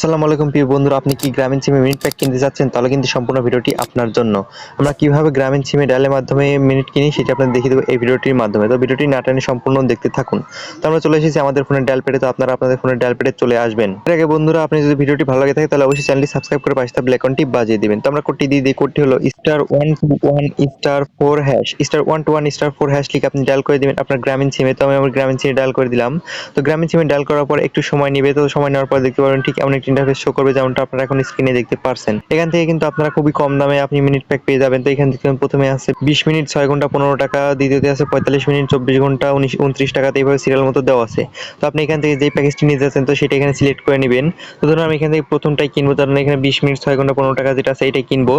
আসসালামু আলাইকুম প্রিয় বন্ধুরা, আপনি কি গ্রামীণ সিমে মিনিট প্যাক কিনতে যাচ্ছেন? তাহলে কিন্তু সম্পূর্ণ ভিডিওটি আপনার জন্য। আমরা কীভাবে গ্রামীণ সিমে ডায়ালের মাধ্যমে মিনিট কিনি সেটা আপনাদের দেখিয়ে দেবো এই ভিডিওটির মাধ্যমে। তো ভিডিওটি না টানে সম্পূর্ণ দেখতে থাকুন। তো আমরা চলে এসেছি আমাদের ফোনের ডাল পেটে। তো আপনারা আপনাদের ফোনের ডাল পেটে চলে আসবেন। এর আগে বন্ধুরা, আপনি যদি ভিডিওটি ভালো লাগে থাকে, তাহলে অবশ্যই চ্যানেলটি সাবস্ক্রাইব করে পাশে থাকা আইকনটি বাজিয়ে দিবেন। তো আমরা কোডটি দিয়ে দিই, কোডটি হলো star one two one star four hash star one two one star four hash লিখে আপনি ডায়াল করে দিবেন আপনার গ্রামীণ সিমে তো আমি আমার গ্রামীণ সিমে ডায়াল করে দিলাম। তো গ্রামীণ সিমে ডায়াল করার পর একটু সময় নেবে, তো সময় নেওয়ার পর দেখতে পারবেন ঠিক এমন একটি ইন্টারফেস শো করবে যেমনটা আপনারা এখন স্ক্রিনে দেখতে পারছেন। এখান থেকে কিন্তু আপনারা খুবই কম দামে আপনি মিনিট প্যাক পেয়ে যাবেন। তো এখান থেকে প্রথমে আছে বিশ মিনিট, ছয় ঘণ্টা, পনেরো টাকা। দ্বিতীয়তে আছে পঁয়তাল্লিশ মিনিট, চব্বিশ ঘণ্টা, উনিশ, উনত্রিশ টাকাতে এইভাবে সিরিয়াল মতো দেওয়া আছে। তো আপনি এখান থেকে যে প্যাকেজটি নিতে যাচ্ছেন, তো সেটা এখানে সিলেক্ট করে নেবেন। তো ধরুন আমি এখান থেকে প্রথমটাই কিনবো, তার মানে এখানে বিশ মিনিট, ছয় ঘণ্টা, পনেরো টাকা যেটা আছে, এটাই কিনবো।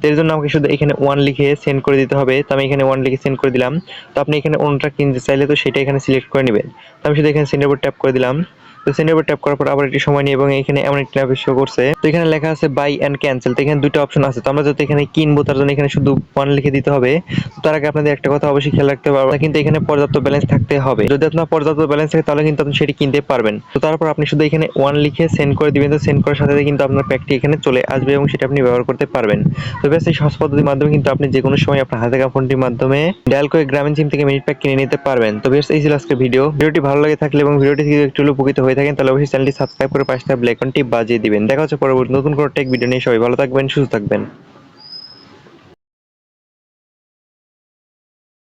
তো এর জন্য আমাকে শুধু এখানে ওয়ান লিখে সেন্ড করে দিতে হবে। তো আমি এখানে ওয়ান লিখে সেন্ড করে দিলাম। তো আপনি এখানে অন্যটা কিনতে চাইলে তো সেটা এখানে সিলেক্ট করে নেবেন। তো আমি শুধু এখানে সেন্ডের উপর ট্যাপ করে দিলাম। তো ট্যাপ করার পর আবার একটি সময় নিয়ে এবং এখানে এমন একটি শো করছে। তো এখানে লেখা আছে বাই অ্যান্ড ক্যান্সেল তো এখানে দুটো অপশন আছে। তো আমরা এখানে কিনবো, তার জন্য এখানে শুধু ওয়ান লিখে দিতে হবে। তার আগে আপনাদের একটা কথা অবশ্যই খেয়াল রাখতে কিন্তু এখানে পর্যাপ্ত ব্যালেন্স থাকতে হবে। যদি আপনার পর্যাপ্ত ব্যালেন্স থাকে, তাহলে কিন্তু আপনি সেটি কিনতে পারবেন। তো তারপর আপনি শুধু এখানে ওয়ান লিখে সেন্ড করে দিবেন, তো সেন্ড করার সাথে কিন্তু আপনার প্যাকটি এখানে চলে আসবে এবং সেটা আপনি ব্যবহার করতে পারবেন। তো বেশ এই সহজ পদ্ধতির মাধ্যমে কিন্তু আপনি যে কোনো সময় আপনার হাতে ফোনটির মাধ্যমে ডায়াল করে গ্রামীণ সিম থেকে মিনিট প্যাক কিনে নিতে পারবেন। তো বেশ এই ছিল আজকে ভিডিও ভিডিওটি ভালো লাগে থাকলে এবং ভিডিওটি একটু উপকৃত হয়ে থাকেন, তাহলে অবশ্যই চ্যানেলটি সাবস্ক্রাইব করে পাশে থাকা বেল আইকনটি বাজিয়ে দিবেন। দেখা হচ্ছে পরবর্তী নতুন কোনো টেক ভিডিও নিয়ে। সবাই ভালো থাকবেন, সুস্থ থাকবেন।